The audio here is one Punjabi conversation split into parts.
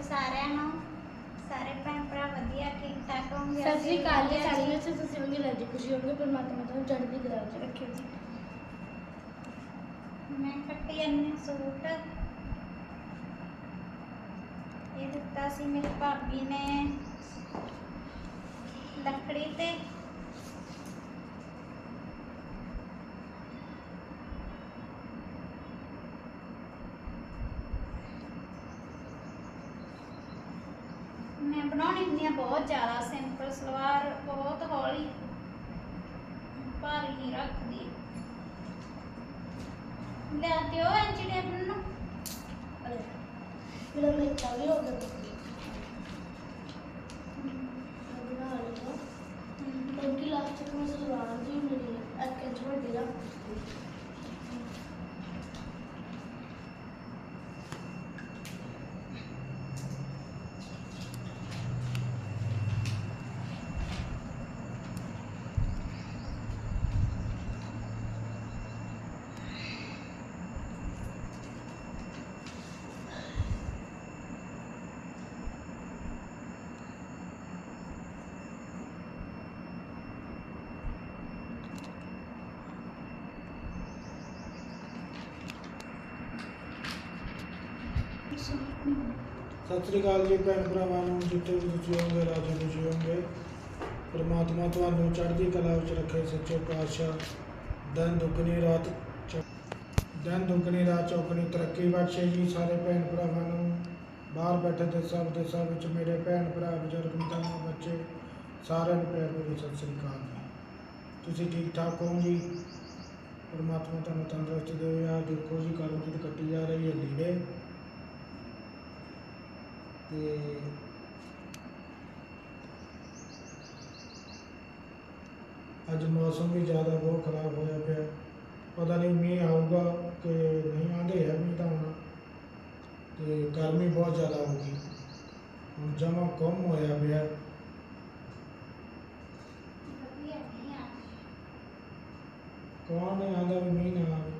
ਜੀ ਸਾਰਿਆਂ ਨੂੰ। ਸਾਰੇ ਭੈਣ ਭਰਾ ਵਧੀਆ ਠੀਕ ਠਾਕ ਹੋਣਗੇ? ਸਤਿ ਸ੍ਰੀ ਅਕਾਲ ਜੀ ਵਧੀਆ ਸਾਰਿਆਂ ਨੂੰ ਤੇ ਤੁਸੀਂ ਹੋਗੇ ਰਾਜੀ ਖੁਸ਼ੀ ਹੋਗੇ ਪਰਮਾਤਮਾ ਤੁਹਾਨੂੰ ਚੜ੍ਹਦੀ ਕਲਾ ਵਿੱਚ ਰੱਖਿਓ ਜੀ। ਮੈਂ ਕੱਟੀ ਜਾਂਦੀ ਸੂਟ। ਇਹ ਦਿੱਤਾ ਸੀ ਮੇਰੀ ਭਾਬੀ ਨੇ। ਲੱਕੜੀ ਤੇ ਮੈਂ ਬਣਾਉਣੀ ਹੁੰਦੀ ਆ ਬਹੁਤ ਜ਼ਿਆਦਾ ਸਿੰਪਲ ਸਲਵਾਰ ਬਹੁਤ ਹੌਲੀ। ਭਾਰੀ ਨਹੀਂ ਰੱਖਦੀ। ਲੈ ਦਿਓ ਇੰਚ ਟੇਪ ਨੂੰ ਮੇਰਾ ਮੇਕਅਪ ਵੀ ਹੋ ਗਿਆ ਬਣਾ ਲਿਆ ਕਿਉਂਕਿ ਲਾਸਟ ਤੱਕ ਮੈਂ ਸਲਵਾਰ ਦੀ ਮੇਰੀ ਇੱਕ ਇੰਚ ਵੱਡੀ ਰੱਖਦੀ ਸਤਿ ਸ੍ਰੀ ਅਕਾਲ ਜੀ ਭੈਣ ਭਰਾਵਾਂ ਨੂੰ ਜਿੱਥੇ ਵੀ ਤੁਸੀਂ ਹੋਵੋਗੇ, ਰਾਜੀ ਖੁਸ਼ੀ ਹੋਵੋਗੇ। ਪਰਮਾਤਮਾ ਤੁਹਾਨੂੰ ਚੜ੍ਹਦੀ ਕਲਾ ਵਿੱਚ ਰੱਖੇ, ਸੱਚੇ ਪਾਤਸ਼ਾਹ। ਦਿਨ ਦੁੱਗਣੀ ਰਾਤ ਚੌ- ਦਿਨ ਦੁੱਗਣੀ ਰਾਤ ਚੌਗਣੀ, ਤਰੱਕੀ ਬਖਸ਼ੇ ਜੀ ਸਾਰੇ ਭੈਣ ਭਰਾਵਾਂ ਨੂੰ। ਬਾਹਰ ਬੈਠੇ ਦੇ ਸਭ ਦੇ ਸਭ ਵਿੱਚ ਮੇਰੇ ਭੈਣ ਭਰਾ, ਬਜ਼ੁਰਗ ਮਾਂ ਬੱਚੇ, ਸਾਰਿਆਂ ਨੂੰ ਪਿਆਰ ਭਰੀ ਸਤਿ ਸ੍ਰੀ ਅਕਾਲ ਜੀ। ਤੁਸੀਂ ਠੀਕ ਠਾਕ ਹੋ ਜੀ ਪਰਮਾਤਮਾ ਤੁਹਾਨੂੰ ਤੰਦਰੁਸਤੀ ਦੇਵੇ। ਆ ਦੇਖੋ ਜੀ ਕਰਮਜੀਤ ਕੱਟੀ ਜਾ ਰਹੀ ਹੈ ਲੀੜੇ। ਤੇ ਅੱਜ ਮੌਸਮ ਵੀ ਜ਼ਿਆਦਾ ਬਹੁਤ ਖਰਾਬ ਹੋਇਆ ਪਿਆ। ਪਤਾ ਨਹੀਂ ਮੀਂਹ ਆਊਗਾ ਕਿ ਨਹੀਂ ਆਂਦੇ ਹੈ ਮੀਂਹ ਤਾਂ ਹੁਣ। ਤੇ ਗਰਮੀ ਬਹੁਤ ਜ਼ਿਆਦਾ ਹੋ ਗਈ। ਹੁਣ ਜਮਾ ਕਮ ਹੋਇਆ ਪਿਆ। ਕੌਣ ਨਹੀਂ ਆਂਦਾ ਵੀ ਮੀਂਹ ਨਾ ਆਵੇ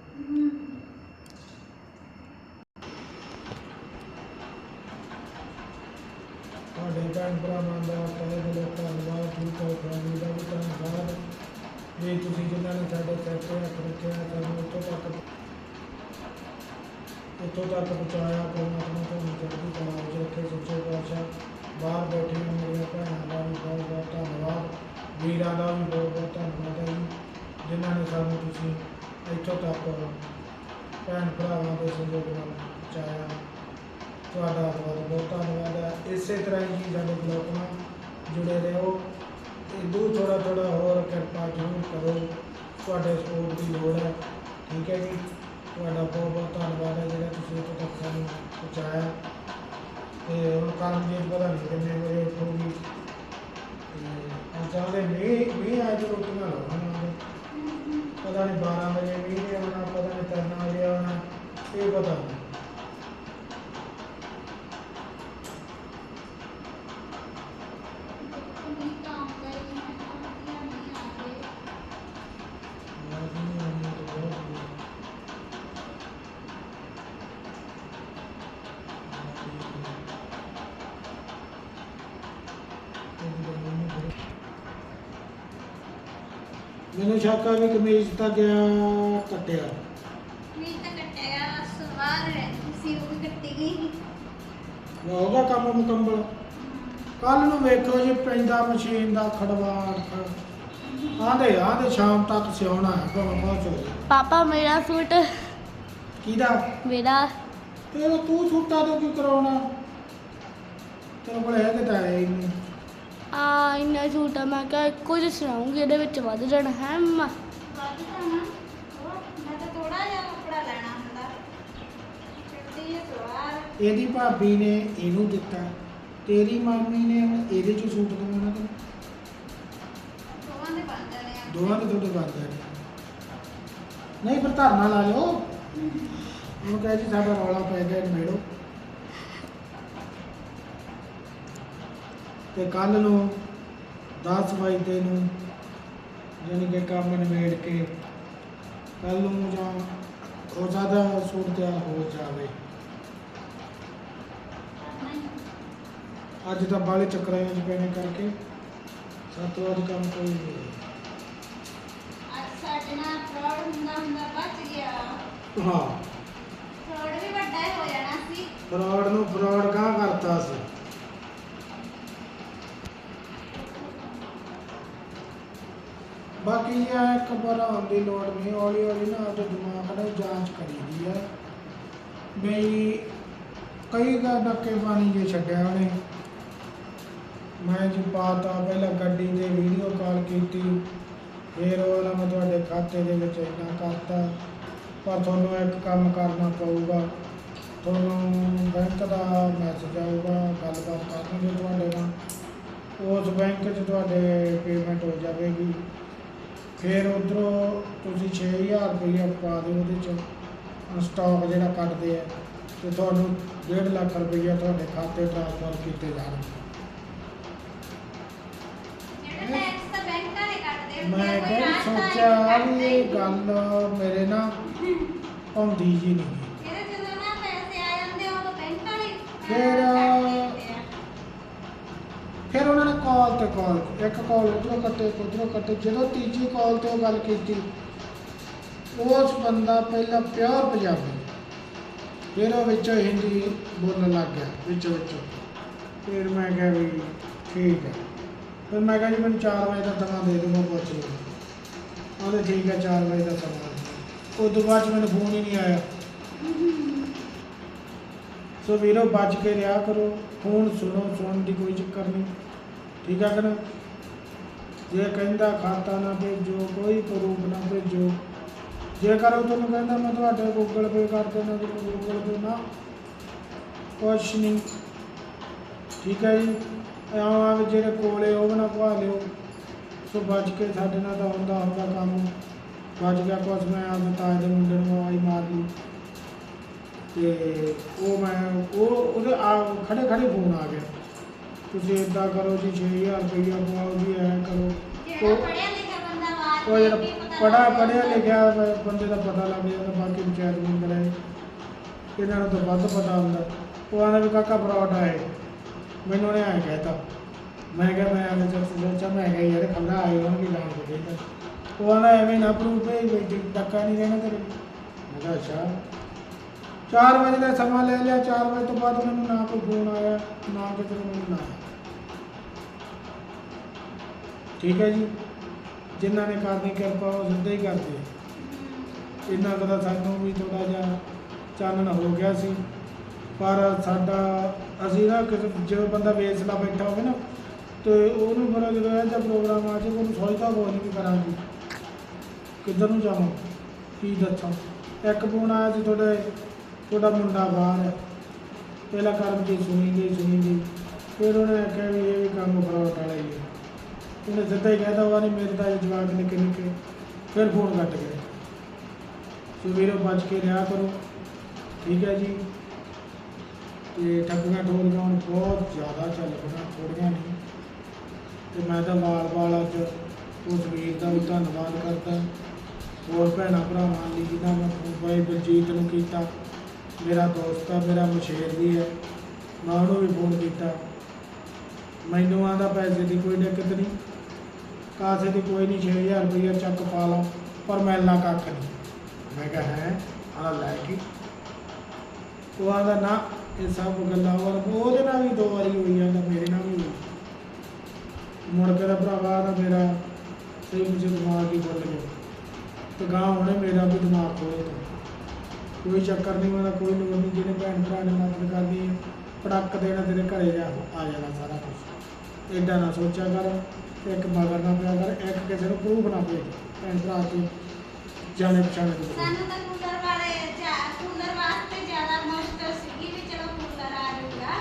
ਤੁਹਾਡੇ ਭੈਣ ਭਰਾਵਾਂ ਦਾ ਤਹਿ ਦਿਲੋਂ ਧੰਨਵਾਦ, ਠੀਕ ਹੈ, ਫੈਮਿਲੀ ਦਾ ਵੀ ਧੰਨਵਾਦ। ਜੇ ਤੁਸੀਂ ਜਿਨ੍ਹਾਂ ਨੇ ਸਾਡੇ ਸਿਰ ਤੇ ਹੱਥ ਰੱਖਿਆ, ਸਾਨੂੰ ਉੱਥੋਂ ਤੱਕ ਉੱਥੋਂ ਤੱਕ ਪਹੁੰਚਾਇਆ ਪਰਮਾਤਮਾ ਤੁਹਾਨੂੰ ਚੜ੍ਹਦੀ ਕਲਾ ਵਿੱਚ ਰੱਖੇ ਸੱਚੇ ਪਾਤਸ਼ਾਹ ਬਾਹਰ ਬੈਠੀਆਂ ਮੇਰੀਆਂ ਭੈਣਾਂ ਦਾ ਵੀ ਬਹੁਤ ਬਹੁਤ ਧੰਨਵਾਦ। ਵੀਰਾਂ ਦਾ ਵੀ ਬਹੁਤ ਬਹੁਤ ਧੰਨਵਾਦ ਹੈ ਜੀ, ਜਿਨ੍ਹਾਂ ਨੇ ਸਾਨੂੰ ਤੁਸੀਂ ਇੱਥੋਂ ਤੱਕ ਭੈਣ ਭਰਾਵਾਂ ਦੇ ਸਹਿਯੋਗ ਨਾਲ ਪਹੁੰਚਾਇਆ। ਤੁਹਾਡਾ ਬਹੁਤ ਬਹੁਤ ਧੰਨਵਾਦ ਹੈ। ਇਸੇ ਤਰ੍ਹਾਂ ਹੀ ਸਾਡੇ ਬਲੌਗ ਨਾਲ ਜੁੜੇ ਰਹੋ ਇਦੋਂ ਥੋੜਾ ਥੋੜਾ ਹੋਰ ਕਿਰਪਾ ਜ਼ਰੂਰ ਕਰੋ। ਤੁਹਾਡੇ ਸਪੋਰਟ ਦੀ ਲੋੜ ਹੈ। ਠੀਕ ਹੈ ਜੀ? ਤੁਹਾਡਾ ਬਹੁਤ ਬਹੁਤ ਧੰਨਵਾਦ ਹੈ ਜਿਹੜਾ ਤੁਸੀਂ ਇੱਥੇ ਤੱਕ ਸਾਨੂੰ ਪਹੁੰਚਾਇਆ। ਤੇ ਹੁਣ ਕੰਮ ਜੇ ਪਤਾ ਨਹੀਂ ਕਿੰਨੇ ਵਜੇ ਉੱਠੋਗੀ ਤੇ ਅੱਜ ਚਾਹਦੇ ਮੀਂਹ ਮੀਂਹ ਅੱਜ ਰੋਟੀਆਂ ਲਾਉਣਾ ਪਤਾ ਨਹੀਂ 12 ਵਜੇ ਮੀਂਹ ਨੇ ਆਉਣਾ ਪਤਾ ਨਹੀਂ ਤਿੰਨ ਵਜੇ ਆਉਣਾ, ਇਹ ਪਤਾ ਨਹੀਂ। ਮੈਨੂੰ ਸ਼ੱਕਾ ਵੀ ਕਮੀਜ਼ ਤਾਂ ਗਿਆ ਕੱਟਿਆ। ਨਹੀਂ ਤਾਂ ਕੱਟਿਆ ਸਵਾਰ ਰਹਿੰਦੀ ਸੀ ਉਹ ਵੀ ਕੱਟੀ ਗਈ ਹੋਗਾ ਕੰਮ ਮੁਕੰਮਲ। ਕੱਲ ਨੂੰ ਵੇਖੋ ਜੀ ਪੈਂਦਾ ਮਸ਼ੀਨ ਦਾ ਖੜਵਾੜ। ਆਂਦੇ ਆਂਦੇ ਸ਼ਾਮ ਤੱਕ ਸਿਉਣਾ ਹੈ ਭਾਵੇਂ ਚ। ਪਾਪਾ ਮੇਰਾ ਸੂਟ। ਕਿਹਦਾ? ਮੇਰਾ। ਤੇ ਉਹ ਤੂੰ ਸੁੱਤਾ ਤੋਂ ਕੀ ਕਰਾਉਣਾ? ਤੇਰੇ ਕੋਲ ਹੈ ਕਿ ਤਾਂ ਹੈ ਹੀ ਨਹੀਂ। ਆ ਇੰਨਾ ਆ ਮੈਂ ਕਿਹਾ ਇੱਕੋ ਜਿਹਾ ਸੁਣਾਉਂਗੀ ਇਹਦੇ ਵਿੱਚ ਵੱਧ ਜਾਣਾ ਹੈ ਮੰਮਾ? ਵੱਧ ਜਾਣਾ? ਉਹ ਮੈਂ ਤਾਂ ਥੋੜਾ ਜਿਹਾ ਕੱਪੜਾ ਲੈਣਾ ਹੁੰਦਾ। ਕੱਟੀ ਜਿਹੀ ਸਲਵਾਰ। ਇਹਦੀ ਭਾਬੀ ਨੇ ਇਹਨੂੰ ਦਿੱਤਾ ਤੇਰੀ ਮਾਮੀ ਨੇ ਹੁਣ ਇਹਦੇ ਚ ਸੂਟ ਦਵਾਉਣਾ ਤੇ ਦੋਵਾਂ ਦੇ ਬਣ ਜਾਣੇ ਆ। ਦੋਵਾਂ ਦੇ ਤੁਹਾਡੇ ਬਣ ਜਾਣੇ। ਨਹੀਂ ਫਿਰ ਧਰਨਾ ਲਾ ਲਿਓ। ਉਹਨੂੰ ਕਹੇ ਜੀ ਸਾਡਾ ਰੌਲਾ ਪੈ ਗਿਆ ਮੇੜੋ ਤੇ ਕੱਲ ਨੂੰ 10 ਵਜੇ ਨੂੰ ਯਾਨੀ ਕਿ ਕੰਮ ਨਿਬੇੜ ਕੇ ਕੱਲ ਨੂੰ ਜਾਂ ਹੋ ਜ਼ਿਆਦਾ ਸੂਟ ਤਿਆਰ ਹੋ ਜਾਵੇ। ਅੱਜ ਤਾਂ ਬਾਲੇ ਚੱਕਰਾਂ 'ਚ ਪੈਣੇ ਕਰਕੇ ਸੱਤ ਅੱਜ ਕੰਮ ਕੋਈ ਨਹੀਂ ਅੱਜ ਸਾਡੇ ਨਾਲ ਫਰਾਡ ਹੁੰਦਾ ਹੁੰਦਾ ਬਚ ਗਿਆ। ਹਾਂ। ਫਰਾਡ ਵੀ ਵੱਡਾ ਹੀ ਹੋ ਜਾਣਾ ਸੀ। ਫਰਾਡ ਨੂੰ ਫਰਾਡ ਕਾ ਕਰਤਾ ਸੀ। ਬਾਕੀ ਇਹ ਘਬਰਾਉਣ ਦੀ ਲੋੜ ਨਹੀਂ, ਹੌਲੀ ਹੌਲੀ ਨਾ ਆਪਣੇ ਦਿਮਾਗ ਨਾਲ ਜਾਂਚ ਕਰੀਦੀ ਹੈ ਬਈ ਕਈ ਗਾ ਡੱਕੇ ਪਾਣੀ ਜੇ ਛੱਡਿਆ ਉਹਨੇ। ਮੈਂ ਜੀ ਪਾਤਾ ਪਹਿਲਾਂ ਗੱਡੀ ਤੇ ਵੀਡੀਓ ਕਾਲ ਕੀਤੀ। ਫਿਰ ਉਹ ਮੈਂ ਤੁਹਾਡੇ ਖਾਤੇ ਦੇ ਵਿੱਚ ਇੰਨਾ ਕਰਤਾ। ਪਰ ਤੁਹਾਨੂੰ ਇੱਕ ਕੰਮ ਕਰਨਾ ਪਊਗਾ। ਤੁਹਾਨੂੰ ਬੈਂਕ ਦਾ ਮੈਸੇਜ ਆਊਗਾ, ਗੱਲਬਾਤ ਕਰਨਗੇ ਤੁਹਾਡੇ ਨਾਲ। ਉਸ ਬੈਂਕ 'ਚ ਤੁਹਾਡੇ ਪੇਮੈਂਟ ਹੋ ਜਾਵੇਗੀ। ਫਿਰ ਉਧਰੋਂ ਤੁਸੀਂ 6000 ਰੁਪਏ ਪਾ ਦਿਓ ਉਹਦੇ 'ਚ ਸਟਾਕ ਜਿਹੜਾ ਕੱਟਦੇ ਆ ਤੇ ਤੁਹਾਨੂੰ 1.5 ਲੱਖ ਰੁਪਏ ਤੁਹਾਡੇ ਖਾਤੇ ਟ੍ਰਾਂਸਫਰ ਕੀਤੇ ਜਾਣਗੇ ਮੈਂ ਕੋਈ ਸੋਚਿਆ ਵੀ ਇਹ। ਗੱਲ ਮੇਰੇ ਨਾਲ ਆਉਂਦੀ ਜੀ ਨਹੀਂ ਇਹਦੇ ਜਦੋਂ ਨਾ ਪੈਸੇ ਆ ਜਾਂਦੇ ਆ, ਉਦੋਂ ਬੈਂਕ ਵਾਲੇ ਅਹ, ਫਿਰ। ਫਿਰ ਉਹਨਾਂ ਨੇ ਕਾਲ ਤੇ ਕਾਲ ਇੱਕ ਕਾਲ ਉਧਰੋਂ ਕੱਟੇ ਉਧਰੋਂ ਕੱਟੇ, ਜਦੋਂ ਤੀਜੀ ਕਾਲ ਤੇ ਉਹ ਗੱਲ ਕੀਤੀ, ਉਸ ਬੰਦਾ ਪਹਿਲਾਂ ਪਿਓਰ ਪੰਜਾਬੀ, ਫਿਰ ਉਹ ਵਿੱਚੋਂ ਹਿੰਦੀ ਬੋਲਣ ਲੱਗ ਗਿਆ, ਵਿੱਚੋਂ ਵਿੱਚ। ਫਿਰ ਮੈਂ ਕਿਹਾ ਵੀ ਠੀਕ ਹੈ। ਫਿਰ ਮੈਂ ਕਿਹਾ ਜੀ ਮੈਨੂੰ 4 ਵਜੇ ਦਾ ਸਮਾਂ ਦੇ ਦਿਓ, ਮੈਂ ਪੁੱਛ ਲਊਂ ਉਹਦੇ ਠੀਕ ਹੈ 4 ਵਜੇ ਦਾ ਸਮਾਂ ਉਸ ਤੋਂ ਬਾਅਦ 'ਚ ਮੈਨੂੰ ਫੋਨ ਹੀ ਨਹੀਂ ਆਇਆ। ਸੋ ਵੀਰੋ ਬਚ ਕੇ ਰਿਹਾ ਕਰੋ। ਫੋਨ ਸੁਣੋ, ਸੁਣਨ ਦੀ ਕੋਈ ਚੱਕਰ ਨਹੀਂ। ਠੀਕ ਆ ਕਿ ਨਾ ਜੇ ਕਹਿੰਦਾ ਖਾਤਾ ਨਾ ਭੇਜੋ, ਕੋਈ ਪ੍ਰੂਫ ਨਾ ਭੇਜੋ। ਜੇਕਰ ਉਹ ਤੁਹਾਨੂੰ ਕਹਿੰਦਾ, ਮੈਂ ਤੁਹਾਡੇ ਗੂਗਲ ਪੇ ਕਰ ਦੇਣਾ ਜੀ ਗੂਗਲ ਪੇ ਨਾ। ਕੁਛ ਨਹੀਂ। ਠੀਕ ਹੈ ਜੀ? ਆਹ ਵੀ ਜਿਹੜੇ ਕੋਲੇ ਉਹ ਵੀ ਨਾ ਪਵਾ ਲਿਓ। ਸੋ ਬਚ ਕੇ ਸਾਡੇ ਨਾਲ ਤਾਂ ਹੁੰਦਾ ਹੁੰਦਾ ਕੰਮ। ਬਚ ਗਿਆ ਕੁਛ, ਮੈਂ ਆਪਦੇ ਤਾਏ ਦੇ ਮੁੰਡੇ ਨੂੰ ਆਵਾਜ਼ ਮਾਰ ਲਈ। ਤੇ ਉਹ ਮੈਂ ਉਹ ਉਹਦੇ ਆ ਖੜੇ ਖੜੇ ਫੋਨ ਆ ਗਿਆ ਤੁਸੀਂ ਇਦਾਂ ਕਰੋ ਜੀ 6000 ਰੁਪਈਆ ਪਵਾਓ ਜੀ ਐ ਕਰੋ। ਜਿਹੜਾ ਉਹ- ਪੜਿਆ ਲਿਖਿਆ ਬੰਦਾ ਉਹ ਪਤਾ ਪੜਾ ਪੜਿਆ। ਲਿਖਿਆ ਬ- ਬੰਦੇ ਦਾ ਪਤਾ ਲੱਗ ਜਾਂਦਾ ਬਾਕੀ ਪੰਚਾਇਤ ਮੈਂਬਰ ਹੈ ਇਹਨਾਂ ਨੂੰ ਤਾਂ ਵੱਧ ਪਤਾ ਹੁੰਦਾ। ਉਹ ਆਂਦਾ ਵੀ ਕਾਕਾ ਫਰਾਡ ਆਏ ਮੈਨੂੰ ਉਹਨੇ ਐਂ ਕਹਿਤਾ। ਮੈਂ ਕਿਹਾ ਮੈਂ ਆਂਦਾ ਚੱਲ ਸੋਚਿਆ ਮੈਂ ਕਿਹਾ ਯਾਰ ਖੰਡਾ ਆਏ ਹੋਣਗੇ ਜਾਣ ਕੇ ਕਹਿੰਦਾ ਉਹ ਆਂਦਾ ਐਵੇਂ ਨਾ ਪ੍ਰੂਫ ਭੇਜ ਵੀ ਟੱਕਾ ਨਹੀਂ ਰਹਿਣਾ ਤੇਰੇ। ਮੈਂ ਕਿਹਾ ਅੱਛਾ। 4 ਵਜੇ ਦਾ ਸਮਾਂ ਲੈ ਲਿਆ 4 ਵਜੇ ਤੋਂ ਬਾਅਦ ਮੈਨੂੰ ਨਾ ਕੋਈ ਫੋਨ ਆਇਆ, ਨਾ ਕਿਤੇ ਮੈਨੂੰ ਨਾ ਆਇਆ। ਠੀਕ ਹੈ ਜੀ? ਜਿਨ੍ਹਾਂ ਨੇ ਕਰਨੀ ਕਿਰਪਾ, ਉਹ ਸਿੱਧਾ ਹੀ ਕਰਦੇ। ਇਹਨਾਂ ਇੰਨਾ ਸਾਨੂੰ ਵੀ ਥੋੜਾ ਜਿਹਾ ਚਾਨਣ ਹੋ ਗਿਆ ਸੀ। ਪਰ ਸਾਡਾ, ਅਸੀਂ ਨਾ ਕਿਸੇ, ਜਦੋਂ ਬੰਦਾ ਵੇਚਲਾ ਬੈਠਾ ਹੋਵੇ ਨਾ, ਤੇ ਉਹਨੂੰ ਬੜਾ ਜਦੋਂ ਇਹ ਜਿਹਾ ਪ੍ਰੋਗਰਾਮ ਆ ਜਾਵੇ, ਉਹਨੂੰ ਸੋਚਦਾ ਕੋਈ ਨਹੀਂ ਵੀ ਕਰਾਂਗੇ। ਕਿੱਧਰ ਨੂੰ ਜਾਵਾਂ? ਕੀ ਦੱਸਾਂ? ਇੱਕ ਫੋਨ ਆਇਆ ਸੀ ਤੁਹਾਡੇ ਤੁਹਾਡਾ ਮੁੰਡਾ ਬਾਹਰ ਹੈ। ਪਹਿਲਾਂ ਕਰਮ ਦੀ ਸੁਣੀ ਗਈ ਸੁਣੀ ਗਈ ਫਿਰ ਉਹਨੇ ਆਖਿਆ ਵੀ ਇਹ ਵੀ ਕੰਮ ਫਰਾਡ ਵਾਲਾ ਹੀ ਹੈ। ਉਹਨੇ ਸਿੱਧਾ ਹੀ ਕਹਿਤਾ ਵਾ ਨਹੀਂ ਮੇਰੇ ਤਾਂ ਇਹ ਜਵਾਕ ਨਿੱਕੇ ਨਿੱਕੇ ਫਿਰ ਫੋਨ ਕੱਟ ਗਿਆ। ਸੋ ਬਚ ਕੇ ਰਿਹਾ ਕਰੋ। ਠੀਕ ਹੈ ਜੀ। ਤੇ ਠੱਗੀਆਂ ਠੋਰੀਆਂ ਹੁਣ ਬਹੁਤ ਜ਼ਿਆਦਾ ਚੱਲ ਪਈਆਂ ਥੋੜੀਆਂ ਨਹੀਂ। ਤੇ ਮੈਂ ਤਾਂ ਵਾਰ-ਵਾਰ ਅੱਜ ਉਸ ਵੀਰ ਦਾ ਵੀ ਧੰਨਵਾਦ ਕਰਦਾ। ਹੋਰ ਭੈਣਾਂ ਭਰਾਵਾਂ ਲਈ ਜਿਹਨਾਂ ਮੈਂ ਬਾਈ ਬਲਜੀਤ ਨੂੰ ਕੀਤਾ। ਮੇਰਾ ਦੋਸਤ ਆ, ਮੇਰਾ ਮਸ਼ੇਰ ਵੀ ਹੈ ਮੈਂ ਉਹਨੂੰ ਵੀ ਫੋਨ ਕੀਤਾ। ਮੈਨੂੰ ਆਂਦਾ ਪੈਸੇ ਦੀ ਕੋਈ ਦਿੱਕਤ ਨਹੀਂ। ਕਾਸੇ ਦੀ ਕੋਈ ਨਹੀਂ 6000 ਰੁਪਇਆ ਚੱਕ ਪਾ ਲਓ, ਪਰ ਮਿਲਣਾ ਕੱਖ ਨਹੀਂ। ਮੈਂ ਕਿਹਾ, ਹੈ ਆ ਲੈ ਕੇ। ਉਹ ਆਂਦਾ ਨਾ, ਇਹ ਸਭ ਗੱਲਾਂ ਹੋਰ, ਉਹਦੇ ਨਾਲ ਵੀ ਦੋ ਵਾਰੀ ਹੋਈਆਂ ਜਾਂਦਾ ਮੇਰੇ ਨਾਲ ਵੀ ਹੋਈ। ਮੁੜ ਕੇ ਦਾ ਭਰਾਵਾ ਦਾ ਮੇਰਾ ਸਹੀ ਮੁਝੇ ਦਿਮਾਗ ਹੀ ਬੋਲ ਗਿਆ। ਤੇ ਗਾਂ ਹੁਣੇ ਮੇਰਾ ਵੀ ਦਿਮਾਗ ਖੋਲ ਕੋਈ ਚੱਕਰ ਨਹੀਂ ਉਹਦਾ ਕੋਈ ਲੋੜ ਨਹੀਂ ਜਿਹਨੇ ਭੈਣ ਭਰਾ ਨੇ ਮਦਦ ਕਰਦੀ ਹੈ ਪੜਕ ਦੇਣਾ ਤੇਰੇ ਘਰੇ ਜਾ ਆ ਜਾਣਾ ਸਾਰਾ ਕੁਝ ਏਦਾਂ ਨਾ ਸੋਚਿਆ ਕਰ ਇੱਕ ਮਗਰ ਨਾ ਪਿਆ ਕਰ ਇੱਕ ਕਿਸੇ ਨੂੰ ਪ੍ਰੂਫ ਨਾ ਪਏ ਭੈਣ ਭਰਾ ਤੇ ਜਾਣੇ ਪਛਾਣੇ ਬੰਦੇ। ਸਾਨੂੰ ਤਾਂ ਕੂਲਰ ਵਾਲੇ ਜਾ- ਕੂਲਰ ਵਾਸਤੇ ਜ਼ਿਆਦਾ ਮੁਸ਼ਕਲ ਸੀਗੀ ਵੀ ਚਲੋ ਕੂਲਰ ਆ ਜਾਊਗਾ।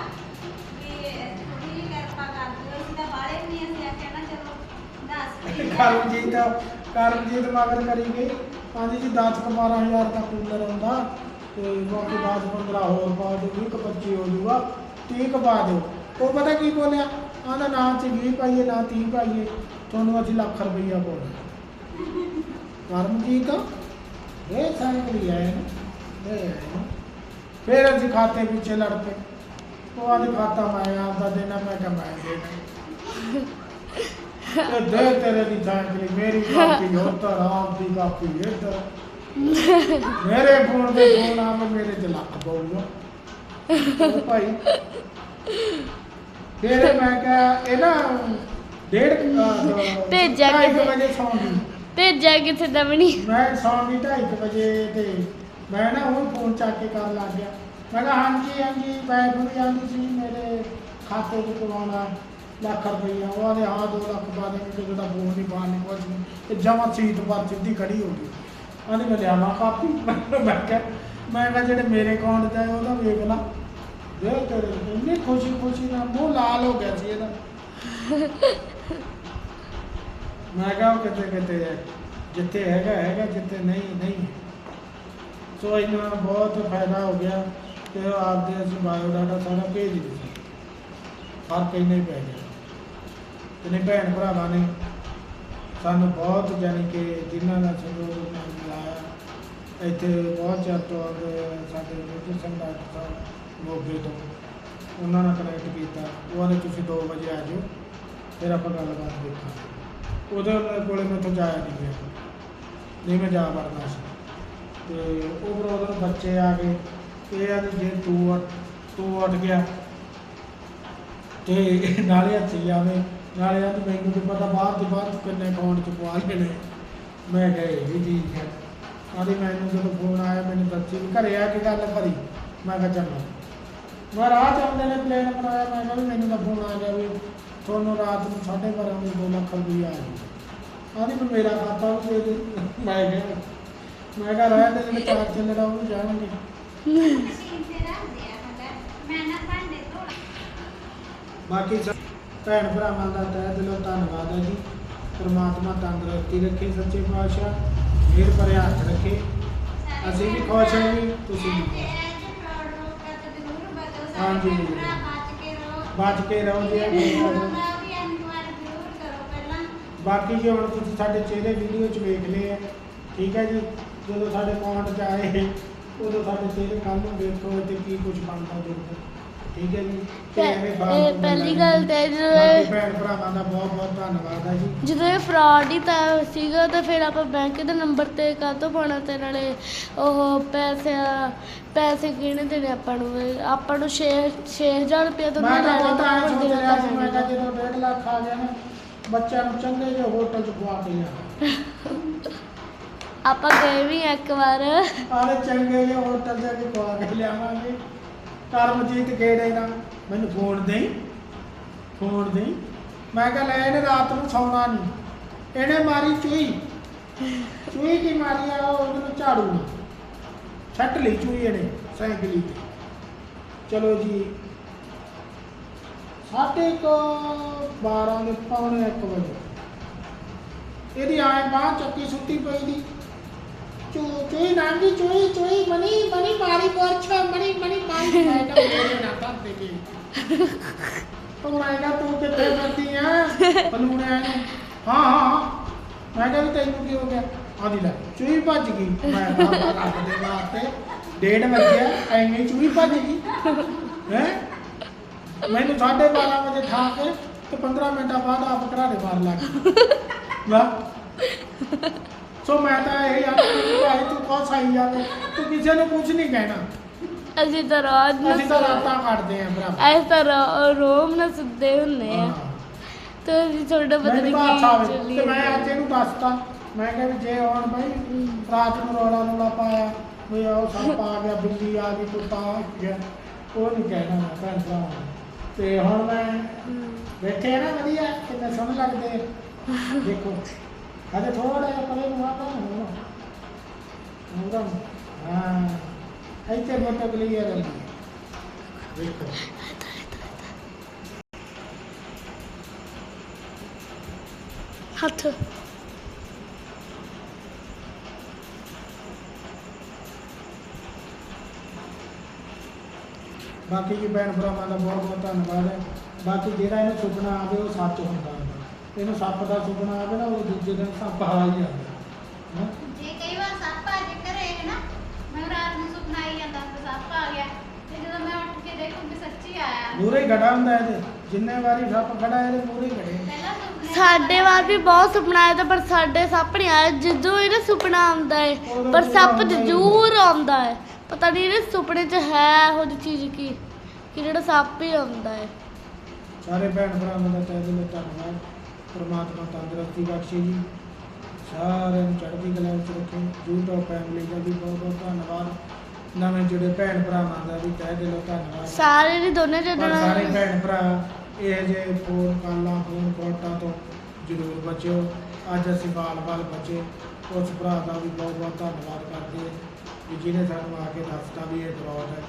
ਵੀ ਥੋੜੀ ਕਿਰਪਾ ਕਰ ਦਿਓ ਅਸੀਂ ਤਾਂ ਬਾਹਲੇ ਨਹੀਂ ਅਸੀਂ ਆਖਿਆ ਨਾ ਚਲੋ ਦੱਸ ਕਰਮਜੀਤ ਕਰਮਜੀਤ ਮਗਰ ਕਰੀ ਗਈ। ਕਹਿੰਦੀ ਜੀ 10 ਕੁ 12000 ਦਾ ਕੂਲਰ ਆਉਂਦਾ ਤੇ ਬਾਕੀ 10 15 ਹੋਰ ਪਾ ਦਿਓ 20 ਕੁ 25 ਹੋ ਜਾਊਗਾ 30 ਕੁ ਪਾ ਦਿਓ। ਉਹ ਪਤਾ ਕੀ ਬੋਲਿਆ? ਆਂਦਾ ਨਾ ਚ 20 ਪਾਈਏ, ਨਾ 30 ਪਾਈਏ, ਤੁਹਾਨੂੰ ਅਸੀਂ ਲੱਖ ਰੁਪਈਆ ਪਾਉਣਾ ਕਰਮਜੀਤ, ਇਹ ਸਾਈਕਲ ਹੀ ਆਏ ਨਾ ਫਿਰ ਅਸੀਂ ਖਾਤੇ ਪਿੱਛੇ ਲੜ ਪਏ। ਉਹ ਅੱਜ ਖਾਤਾ ਮੈਂ ਆਪਦਾ ਦੇਣਾ, ਮੈਂ ਕਮਾਇਆ ਦੇਣਾ ਤੇ ਦੇ ਤੇਰੇ ਦੀ ਸਾਈਕਲ ਮੇਰੀ ਕਾਪੀ ਉੱਧਰ ਆਪ ਦੀ ਕਾਪੀ ਇੱਧਰ। ਮੇਰੇ ਫੋਨ ਦੇ ਫੋਨ ਆ ਮੇਰੇ ਚ ਲੱਖ ਪਊਗਾ ਉਹ ਭਾਈ ਫਿਰ ਮੈਂ ਕਿਹਾ ਇਹ ਨਾ ਡੇਢ ਅਹ, ਭੇਜਿਆ। ਵਜੇ ਕਿੱਥੇ ਮੈਂ ਵਜੇ ਤੇ ਮੈਂ ਨਾ ਉਹ ਫੋਨ ਚੱਕ ਕੇ ਕਰਨ ਲੱਗ ਗਿਆ। ਮੈਂ ਕਿਹਾ ਹਾਂਜੀ ਹਾਂਜੀ ਮੈਂ ਵੀ ਆਂਦੀ ਸੀ ਮੇਰੇ ਖਾਤੇ 'ਚ ਪਵਾਉਣਾ। ਲੱਖ ਰੁਪਈਆ ਉਹ ਆਦੇ ਹਾਂ 2 ਲੱਖ ਦੇ ਕਿ ਜਿਹਦਾ ਫੋਨ ਨਹੀਂ ਬਾਹਰ ਨਹੀਂ ਕੁਝ ਨਹੀਂ ਤੇ ਜਮਾ ਸੀਟ ਪਰ ਸਿੱਧੀ ਖੜੀ ਹੋ ਗਈ। ਆਂਦੀ ਮੈਂ ਲਿਆਵਾਂ ਕਾਪੀ? ਮੈਂ ਕਿਹਾ ਮੈਂ ਕਿਹਾ ਜਿਹੜੇ ਮੇਰੇ ਅਕਾਊਂਟ ਆਏ ਉਹਦਾ ਵੇਖ ਲਾ। ਦੇ ਤੇਰੇ ਇੰਨੀ ਖੁਸ਼ੀ ਖੁਸ਼ੀ ਨਾਲ ਮੂੰਹ ਲਾਲ ਹੋ ਗਿਆ ਸੀ ਇਹਦਾ। ਮੈਂ ਕਿਹਾ ਉਹ ਕਿਤੇ ਕਿਤੇ ਹੈ? ਜਿੱਥੇ ਹੈਗਾ ਹੈਗਾ ਜਿੱਥੇ ਨਹੀਂ ਨਹੀਂ ਸੋ ਇਹਨਾਂ ਬਹੁਤ ਫਾਇਦਾ ਹੋ ਗਿਆ ਤੇ ਆਪਦੇ ਅਸੀਂ ਬਾਇਓਡਾਟਾ ਸਾਰਾ ਭੇਜ ਦਿੱਤਾ। ਫ਼ਰਕ ਇੰਨਾ ਹੀ ਪੈ ਗਿਆ ਤੇ ਭੈਣ ਭਰਾਵਾਂ ਨੇ, ਸਾਨੂੰ ਬਹੁਤ ਜਾਣੀ ਕਿ ਜਿਨ੍ਹਾਂ ਦਾ ਸਹਿਯੋਗ ਉਹਨਾਂ ਇੱਥੇ ਬਹੁਤ ਚਿਰ ਤੋਂ ਸਾਡੇ ਮਿੱਤਰ ਸਿੰਘ ਡਾਕਟਰ ਸਾਹਿਬ ਮੋਗੇ ਤੋਂ ਉਹਨਾਂ ਨਾਲ ਕਨੈਕਟ ਕੀਤਾ। ਉਹ ਨੇ ਤੁਸੀਂ 2 ਵਜੇ ਆ ਜਾਓ ਫਿਰ ਆਪਾਂ ਗੱਲਬਾਤ ਦੇਖਾਂਗੇ। ਉਹਦੇ ਕੋਲੇ ਮੈਥੋਂ ਜਾਇਆ ਨਹੀਂ ਗਿਆ। ਨਹੀਂ, ਮੈਂ ਜਾ ਵੜਨਾ ਸੀ। ਤੇ ਉਹ ਬਰੋਦਰ ਬੱਚੇ ਆ ਗਏ। ਇਹ ਆ ਜੇ ਤੂੰ ਉੱਠ ਤੂੰ ਉੱਠ ਗਿਆ ਤੇ ਨਾਲੇ ਹੱਥੀ ਆਵੇ ਨਾਲੇ ਆ ਮੈਨੂੰ ਵੀ ਪਤਾ ਬਾਹਰ ਦੀ ਬਾਹਰ ਕਿੰਨੇ ਅਕਾਊਂਟ ਚ ਪਵਾ ਲੈਣੇ। ਮੈਂ ਕਿਹਾ ਵੀ ਠੀਕ ਹੈ। ਆਦੀ ਮੈਨੂੰ ਜਦੋਂ ਫੋਨ ਆਇਆ ਮੈਨੂੰ ਦੱਸੀ ਵੀ ਘਰੇ ਆ ਕੇ ਗੱਲ ਕਰੀ। ਮੈਂ ਕਿਹਾ ਚੰਗਾ। ਮੈਂ ਚ ਆਉਂਦੇ ਨੇ ਪਲੇਨ ਬਣਾਇਆ ਮੈਂ ਕਿਹਾ ਵੀ ਮੈਨੂੰ ਤਾਂ ਫੋਨ ਆ ਗਿਆ ਵੀ ਤੁਹਾਨੂੰ ਰਾਤ ਨੂੰ 12:30 ਵਜੇ 2 ਲੱਖ ਰੁਪਈਆ ਆ ਗਿਆ। ਆਦੀ ਫਿਰ ਮੇਰਾ ਖਾਤਾ ਵੀ ਦੇ ਦੇ। ਮੈਂ ਕਿਹਾ ਮੈਂ ਕਿਹਾ ਰਹਿਣ ਦੇ ਜਿਹੜੇ ਚਾਰ ਚੱਲੜਾ ਉਹ ਜਾਣਗੇ। ਤੇ ਬਾਕੀ ਭੈਣ ਭਰਾਵਾਂ ਦਾ ਤਹਿ ਦਿਲੋਂ ਧੰਨਵਾਦ ਹੈ ਜੀ ਪਰਮਾਤਮਾ ਤੰਦਰੁਸਤੀ ਰੱਖੇ ਸੱਚੇ ਪਾਤਸ਼ਾਹ ਮਿਹਰ ਭਰੇ ਹੱਥ ਰੱਖੇ ਅਸੀਂ ਵੀ ਖੁਸ਼ ਹਾਂ ਜੀ, ਤੁਸੀਂ ਵੀ ਖੁਸ਼। ਹਾਂਜੀ। ਬਚ ਕੇ ਰਹੋ ਬਚ ਕੇ ਜੀ ਇਹ ਗੱਲ। ਦਾ ਬਾਕੀ ਜੇ ਹੁਣ ਤੁਸੀਂ ਸਾਡੇ ਚਿਹਰੇ ਵੀਡੀਓ 'ਚ ਵੇਖ ਲਏ ਆ ਠੀਕ ਹੈ ਜੀ ਜਦੋਂ ਸਾਡੇ ਅਕਾਊਂਟ 'ਚ ਆਏ ਉਦੋਂ ਸਾਡੇ ਚਿਹਰੇ ਕੱਲ ਨੂੰ ਵੇਖੋ ਤੇ ਕੀ ਕੁਝ ਬਣਦਾ ਦੇਖੋ ਠੀਕ ਹੈ ਜੀ? ਤੇ ਐਵੇਂ ਫਾਲਤੂ ਇਹ ਪਹਿਲੀ ਗੱਲ ਤੇ ਬਾਕੀ ਜਦੋਂ ਭੈਣ ਭਰਾਵਾਂ ਦਾ ਬਹੁਤ ਬਹੁਤ ਧੰਨਵਾਦ ਹੈ ਜੀ। ਜਦੋਂ ਇਹ ਫਰਾਡ ਹੀ ਤਾਂ ਸੀਗਾ ਤਾਂ ਫਿਰ ਆਪਾਂ ਬੈਂਕ ਦੇ ਨੰਬਰ ਤੇ ਕਾਹਤੋਂ ਪਾਉਣਾ ਤੇ ਨਾਲੇ ਉਹ ਪੈਸੇ ਪੈਸੇ ਕਿਹਨੇ ਦੇਣੇ ਆਪਾਂ ਨੂੰ? ਇਹ ਆਪਾਂ ਨੂੰ 6 6000 ਰੁਪਏ ਤਾਂ ਮੈਂ ਤਾਂ ਲੈਣੇ ਸੋਚ ਰਿਹਾ ਸੀ ਮੈਂ। ਜਦੋਂ 1.5 ਲੱਖ ਆ ਗਿਆ ਨਾ ਬੱਚਿਆਂ ਨੂੰ ਚੰਗੇ ਜਿਹੇ ਹੋਟਲ 'ਚ ਖਵਾ ਕੇ ਲਿਆ ਆਪਾਂ ਗਏ ਵੀ ਆ ਇੱਕ ਵਾਰ। ਆਲੇ ਚੰਗੇ ਜਿਹੇ ਹੋਟਲ 'ਚ ਕੇ ਖਵਾ ਕੇ ਲਿਆਵਾਂਗੇ। ਕਰਮਜੀਤ ਗੇੜੇ ਨਾ ਮੈਨੂੰ ਫੋਨ ਦੇਈ। ਫੋਨ ਦੇਈ। ਮੈਂ ਕਿਹਾ ਲੈ ਇਹਨੇ ਰਾਤ ਨੂੰ ਸੌਣਾ ਨਹੀਂ ਇਹਨੇ ਮਾਰੀ ਚੂਈ ਚੂਈ ਕੀ ਮਾਰੀ ਆ? ਉਹ ਉਹਨੂੰ ਝਾੜੂ ਨਾਲ ਛੱਟ ਲਈ ਚੂਈ ਇਹਨੇ, ਸਾਈਕਲੀ ਤੇ ਚਲੋ ਜੀ। ਸਾਢੇ ਕੋ 12 ਦੇ ਪੌਣੇ 1 ਵਜੇ। ਇਹਦੀ ਆਏ ਬਾਹਰ ਚੱਕੀ ਸੁੱਤੀ ਪਈ ਦੀ। ਚੂ ਚੂਈ ਨਾਂਗੀ ਚੂਈ ਚੂਈ ਮਨੀ ਮਨੀ ਮਾਰੀ ਪਰਛ ਮਨੀ ਮਨੀ ਮਾਰੀ ਮੈਂ ਤਾਂ ਮੇਰੇ ਨਾ ਕਰਦੇ ਕੇ ਤੂੰ ਮੈਂ ਕਿਹਾ ਤੂੰ ਕਿੱਥੇ ਫਿਰਦੀ ਆ? ਬਲੂਣੇ ਨੂੰ। ਹਾਂ ਹਾਂ ਮੈਂ ਕਿਹਾ ਵੀ ਤੈਨੂੰ ਕੀ ਹੋ ਗਿਆ? ਆਦੀ ਲੈ ਚੂਈ ਭੱਜ ਗਈ। ਮੈਂ ਬਾਬਾ ਰੱਖ ਦੇ ਵਾਸਤੇ ਡੇਢ ਵਜੇ ਐਵੇਂ ਹੀ ਚੂਈ ਭੱਜ ਗਈ। ਹੈ? ਮੈਨੂੰ 12:30 ਵਜੇ ਠਾ ਕੇ ਤੇ 15 ਮਿੰਟਾਂ ਬਾਅਦ ਆਪ ਘਰਾੜੇ ਮਾਰ ਲੱਗ ਗਈ। ਲਾ। ਸੋ ਮੈਂ ਤਾਂ ਇਹ ਕਿ ਭਾਈ ਤੂੰ ਕੋ ਸਹੀ ਜਾਵੇ ਤੂੰ? ਕਿਸੇ ਨੂੰ ਕੁਝ ਨਹੀਂ ਕਹਿਣਾ। ਅਸੀਂ ਤਾਂ ਰਾਤ ਨੂੰ ਅਸੀਂ ਤਾਂ ਰਾਤਾਂ ਕੱਟਦੇ ਆਂ ਭਰਾ। ਐਸ ਤਾਂ ਰੋ- ਰੋਮ ਨਾਲ ਸੁੱਤੇ ਹੁੰਨੇ ਆ। ਤੇ ਤੁਹਾਡਾ ਪਤਾ ਮੈਨੂੰ ਨਹੀਂ ਤਾਂ ਕੀ ਆਵੇ ਚੱਲੀ ਤੇ ਮੈਂ ਅੱਜ ਇਹਨੂੰ ਦੱਸਤਾ। ਮੈਂ ਕਿਹਾ ਵੀ ਜੇ ਹੁਣ ਭਾਈ ਰਾਤ ਨੂੰ ਰੋਲਾ ਰੋਲਾ ਪਾਇਆ ਵੀ ਉਹ ਸੱਪ ਆ ਗਿਆ ਬਿੱਲੀ ਆ ਗਈ ਕੁੱਤਾ ਆ। ਗਿਆ ਉਹ ਨਹੀਂ ਕਹਿਣਾ ਮੈਂ ਭੈਣ ਭਰਾ ਨੂੰ। ਤੇ ਹੁਣ ਮੈਂ ਹਮ। ਬੈਠੇ ਆ ਨਾ ਵਧੀਆ ਕਿੰਨੇ ਸੋਹਣੇ ਲੱਗਦੇ ਆ। ਦੇਖੋ। ਹਜੇ ਥੋੜਾ ਜਿਹਾ ਪਰੇ ਨੂੰ ਆ ਤਾਂ ਹੁਣ ਹੁਣ ਹਾਂ ਇੱਥੇ ਫੋਟੋ ਕਲੀਅਰ ਹੈ ਦੇਖੋ ਹੱਥ ਬਾਕੀ ਜੀ ਭੈਣ ਭਰਾਵਾਂ ਦਾ ਬਹੁਤ ਬਹੁਤ ਧੰਨਵਾਦ ਹੈ ਬਾਕੀ ਜਿਹੜਾ ਇਹਨੂੰ ਸੁਪਨਾ ਆਵੇ ਉਹ ਸੱਚ ਹੁੰਦਾ ਇਹਨੂੰ ਸੱਪ ਦਾ ਸੁਪਨਾ ਆਵੇ ਨਾ ਉਹ ਦੂਜੇ ਦਿਨ ਸੱਪ ਆ ਹੀ ਜਾਂਦਾ। ਹੈਂ। ਜੇ ਕਈ ਵਾਰ ਸੱਪ ਆ ਜੇ ਘਰੇ ਹੈ ਨਾ ਮੈਂ ਰਾਤ ਨੂੰ ਸੁਪਨਾ ਆਈ ਜਾਂਦਾ ਤੇ ਸੱਪ ਆ ਗਿਆ। ਤੇ ਜਦੋਂ ਮੈਂ ਉੱਠ ਕੇ ਦੇਖੂੰ ਕਿ ਸੱਚੀ ਆਇਆ। ਪੂਰੇ ਹੀ ਖੜਾ ਹੁੰਦਾ ਇਹਦੇ। ਜਿੰਨੇ ਵਾਰੀ ਸੱਪ ਖੜਾ ਇਹਦੇ ਪੂਰੇ ਹੀ ਖੜੇ ਪਹਿਲਾਂ ਸੁਪਨੇ ਸਾਡੇ ਵਾਰ ਵੀ ਬਹੁਤ ਸੁਪਨਾ ਆਇਆ ਤਾਂ ਪਰ ਸਾਡੇ ਸੱਪ ਨਹੀਂ ਆਇਆ। ਜਦੋਂ ਇਹਦਾ ਸੁਪਨਾ ਆਉਂਦਾ ਹੈ ਪਰ ਸੱਪ ਜ਼ਰੂਰ ਆਉਂਦਾ ਹੈ। ਪਤਾ ਨਹੀਂ ਇਹਦੇ ਸੁਪਨੇ 'ਚ ਹੈ ਇਹੋ ਜਿਹੀ ਚੀਜ਼ ਕੀ ਕਿ ਜਿਹੜਾ ਸੱਪ ਹੀ ਆਉਂਦਾ ਹੈ। ਸਾਰੇ ਭੈਣ ਭਰਾਵਾਂ ਦਾ ਤਹਿ ਦਿਲੋਂ ਧੰਨਵਾਦ। ਪਰਮਾਤਮਾ ਤੰਦਰੁਸਤੀ ਬਖਸ਼ੇ ਜੀ। ਸਾਰਿਆਂ ਨੂੰ ਚੜ੍ਹਦੀ ਕਲਾ ਵਿੱਚ ਰੱਖੇ। YouTube ਫੈਮਿਲੀ ਦਾ ਵੀ ਬਹੁਤ ਬਹੁਤ ਧੰਨਵਾਦ। ਨਵੇਂ ਜਿਹੜੇ ਭੈਣ ਭਰਾਵਾਂ ਦਾ ਵੀ ਤਹਿ ਦਿਲੋਂ ਧੰਨਵਾਦ। ਸਾਰੇ ਦੀ ਦੋਨੇ ਪਰ ਸਾਰੇ ਭੈਣ ਭਰਾ ਇਹ ਜੇ ਫੋਨ ਕਾਲਾਂ ਫੋਨ ਕੋਟਾਂ ਤੋਂ ਜ਼ਰੂਰ ਬਚਿਓ। ਅੱਜ ਅਸੀਂ ਬਾਲ-ਬਾਲ ਬਚੇ ਉਸ ਭਰਾ ਦਾ ਵੀ ਬਹੁਤ ਬਹੁਤ ਧੰਨਵਾਦ ਕਰਦੇ ਹਾਂ। ਕਿ ਜਿਹਨੇ ਸਾਨੂੰ ਆ ਕੇ ਦੱਸਤਾ ਵੀ ਇਹ ਫਰੋਡ ਹੈ।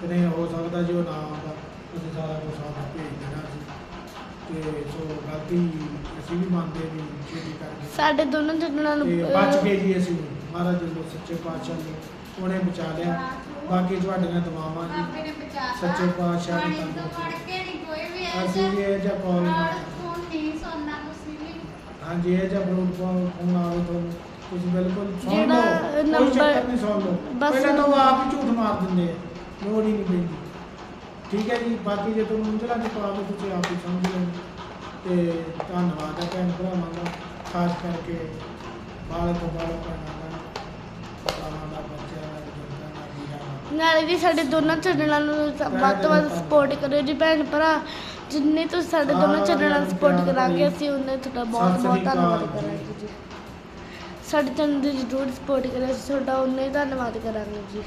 ਤੇ ਨਹੀਂ ਹੋ ਸਕਦਾ ਜੇ ਉਹ ਨਾ ਆਉਂਦਾ। ਅਸੀਂ ਸਾਰਾ ਕੁਝ ਸਾਨੂੰ ਭੇਜ ਦੇਣਾ ਸੀ ਤੇ ਸੋ ਗਲਤੀ ਅਸੀਂ ਵੀ ਮੰਨਦੇ ਵੀ ਛੇਤੀ ਕਰਕੇ ਸਾਡੇ ਦੋਨੋਂ ਜਣਾਂ ਨੂੰ ਤੇ ਬਚ ਗਏ ਜੀ ਅਸੀਂ। ਮਹਾਰਾਜ ਜੀ ਨੂੰ ਸੱਚੇ ਪਾਤਸ਼ਾਹ ਨੇ ਉਹਨੇ ਬਚਾ ਲਿਆ। ਬਾਕੀ ਤੁਹਾਡੀਆਂ ਦੁਆਵਾਂ ਜੀ ਨੇ ਬਚਾਤਾ ਸੱਚੇ ਪਾਤਸ਼ਾਹ ਨੇ ਪਾਣੀ ਤੋਂ ਤੰਦਰੁਸਤੀ ਫੜ ਕੇ ਨਹੀਂ ਕੋਈ ਵੀ ਇਹ ਅਸੀਂ ਵੀ ਇਹ ਜਿਹਾ ਕਾਲ ਨਾ ਫੋਨ ਨਹੀਂ ਸੁਣਨਾ ਤੁਸੀਂ ਵੀ। ਹਾਂਜੀ ਇਹ ਜਿਹਾ ਬਰੂਡ ਫੋਨ ਆਵੇ ਤੁਹਾਨੂੰ ਤੁਸੀਂ ਬਿਲਕੁਲ ਸੁਣ ਜਿਹੜਾ ਨੰਬਰ- ਚੱਕਰ ਨਹੀਂ ਸੁਣ ਲਓ। ਬਸ- ਪਹਿਲਾਂ ਤਾਂ ਉਹ ਆਪ ਹੀ ਝੂਠ ਮਾਰ ਦਿੰਦੇ ਆ। ਲੋੜ ਹੀ ਨਹੀਂ ਪੈਂਦੀ। ਠੀਕ ਹੈ ਜੀ ਬਾਕੀ ਜੇ ਤੁਹਾਨੂੰ ਉਂਝਲਾਂ ਦੋ ਤੁਸੀਂ ਆਪ ਹੀ ਸਮਝ ਲਓ ਤੇ ਧੰਨਵਾਦ ਹੈ ਭੈਣ ਭਰਾਵਾਂ ਦਾ ਖਾਸ ਕਰਕੇ ਬਾਲ ਤੋਂ ਬਾਲ ਭੈਣਾਂ ਦਾ ਭਰਾਵਾਂ ਦਾ ਬੱਚਿਆਂ ਦਾ ਬਜ਼ੁਰਗਾਂ ਦਾ ਵੀਰਾਂ ਦਾ। ਨਾਲੇ ਜੀ ਸਾਡੇ ਦੋਨਾਂ ਚੈਨਲਾਂ ਨੂੰ ਵੱਧ ਤੋਂ ਵੱਧ ਸਪੋਰਟ ਕਰਿਓ ਜੀ ਭੈਣ ਭਰਾ। ਜਿੰਨੇ ਤੁਸੀਂ ਸਾਡੇ ਦੋਨਾਂ ਚੈਨਲਾਂ ਨੂੰ ਸਪੋਰਟ ਕਰਾਂਗੇ ਅਸੀਂ ਉਹਨੇ ਤੁਹਾਡਾ ਬਹੁਤ ਬਹੁਤ ਧੰਨਵਾਦ। ਕਰਾਂਗੇ ਜੀ। ਸਾਡੇ ਚੈਨਲ ਦੀ ਜ਼ਰੂਰ ਸਪੋਰਟ ਕਰਿਓ ਅਸੀਂ ਤੁਹਾਡਾ ਉਹਨੇ ਧੰਨਵਾਦ ਕਰਾਂਗੇ ਜੀ।